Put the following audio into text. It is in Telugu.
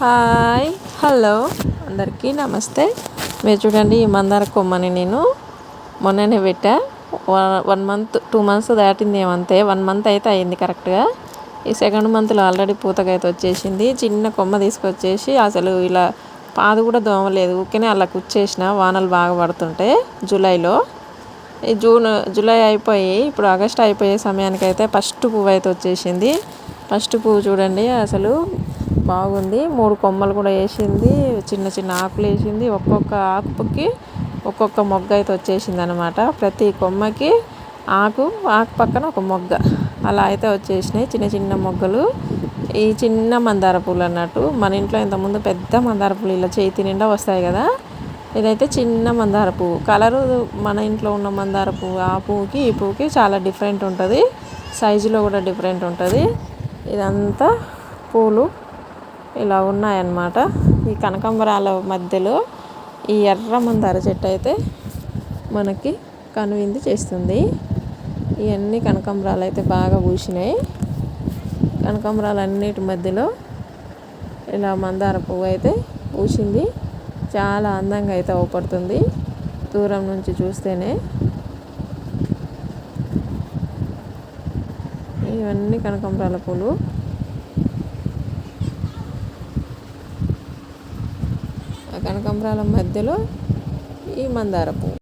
Hi hello. అందరికీ నమస్తే. మీరు చూడండి ఈ మందార కొమ్మని నేను మొన్ననే పెట్టా. వన్ మంత్ టూ మంత్స్ దాటింది ఏమంతే. వన్ మంత్ అయితే అయింది కరెక్ట్గా. ఈ సెకండ్ మంత్లో ఆల్రెడీ పూతకైతే వచ్చేసింది. చిన్న కొమ్మ తీసుకొచ్చేసి అసలు ఇలా పాదు కూడా దోమలేదు. ఊరికనే అలా కుచ్చేసిన వానలు బాగా పడుతుంటే జూలైలో. ఈ జూన్ జూలై అయిపోయి ఇప్పుడు ఆగస్ట్ అయిపోయే సమయానికైతే ఫస్ట్ పువ్వు అయితే వచ్చేసింది. ఫస్ట్ పువ్వు చూడండి అసలు బాగుంది. మూడు కొమ్మలు కూడా వేసింది. చిన్న చిన్న ఆకులు వేసింది. ఒక్కొక్క ఆకుకి ఒక్కొక్క మొగ్గ అయితే వచ్చేసింది అనమాట ప్రతి కొమ్మకి ఆకు ఆకు పక్కన ఒక మొగ్గ. అలా అయితే వచ్చేసినాయి. చిన్న చిన్న మొగ్గలు. ఈ చిన్న మందార పూలు అన్నట్టు. మన ఇంట్లో ఇంతకుముందు పెద్ద మందార పూలు ఇలా చేతి నిండా వస్తాయి కదా. ఇదైతే చిన్న మందార పువ్వు. కలరు మన ఇంట్లో ఉన్న మందార పువ్వు. ఆ పువ్వుకి ఈ పువ్వుకి చాలా డిఫరెంట్ ఉంటుంది. సైజులో కూడా డిఫరెంట్ ఉంటుంది. ఇదంతా పూలు. ఇలా ఉన్నాయన్నమాట. ఈ కనకాంబరాల మధ్యలో ఈ ఎర్ర మందార చెట్టు అయితే మనకి కనువింది చేస్తుంది. ఇవన్నీ కనకాంబరాలు అయితే బాగా పూసినాయి. కనకాంబరాలు అన్నిటి మధ్యలో ఇలా మందార పువ్వు అయితే పూసింది. చాలా అందంగా అయితే అవపడుతుంది. దూరం నుంచి చూస్తేనే ఇవన్నీ కనకాంబరాల పూలు ఆ కనకాంబరాల మధ్యలో ఈ మందార పువ్వు.